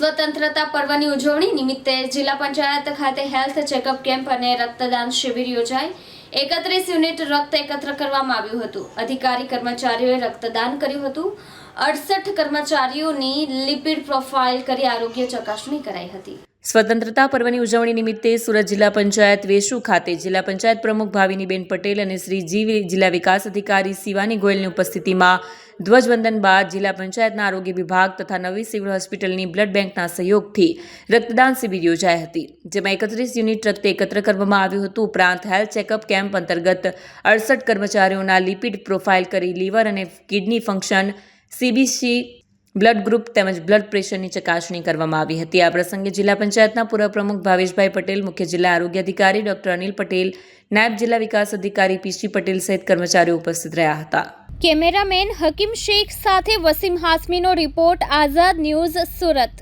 સ્વતંત્રતા પર્વની ઉજવણી નિમિત્તે જિલ્લા પંચાયત ખાતે હેલ્થ ચેકઅપ કેમ્પ અને રક્તદાન શિબિર યોજાઈ. એકત્રીસ યુનિટ રક્ત એકત્ર કરવામાં આવ્યું હતું. અધિકારી કર્મચારીઓએ રક્તદાન કર્યું હતું. અડસઠ કર્મચારીઓની લિપિડ પ્રોફાઇલ કરી આરોગ્ય ચકાસણી કરાઈ હતી. સ્વતંત્રતા પર્વની ઉજવણી નિમિત્તે સુરત જિલ્લા પંચાયત વેસુ ખાતે જિલ્લા પંચાયત પ્રમુખ ભાવિનીબેન પટેલ અને શ્રી જી જિલ્લા વિકાસ અધિકારી શિવાની ગોયલની ઉપસ્થિતિમાં ધ્વજવંદન બાદ જિલ્લા પંચાયતના આરોગ્ય વિભાગ તથા નવી સિવિલ હોસ્પિટલની બ્લડ બેંકના સહયોગથી રક્તદાન શિબિર યોજાઈ હતી, જેમાં એકત્રીસ યુનિટ રક્ત એકત્ર કરવામાં આવ્યું હતું. ઉપરાંત હેલ્થ ચેકઅપ કેમ્પ અંતર્ગત અડસઠ કર્મચારીઓના લિપિડ પ્રોફાઇલ કરી લીવર અને kidney function CBC blood group તેમજ બ્લડ પ્રેશરની ચકાસણી કરવામાં આવી હતી. આ પ્રસંગે જિલ્લા પંચાયતના પૂર્વ પ્રમુખ ભાવેશભાઈ પટેલ, મુખ્ય જિલ્લા આરોગ્ય અધિકારી ડોક્ટર અનિલ પટેલ, નાયબ જિલ્લા વિકાસ અધિકારી પીસી પટેલ સહિત કર્મચારીઓ ઉપસ્થિત રહ્યા હતા. કેમેરામેન હકીમ શેખ સાથે વસીમ હાસમીનો રિપોર્ટ, આઝાદ ન્યૂઝ સુરત.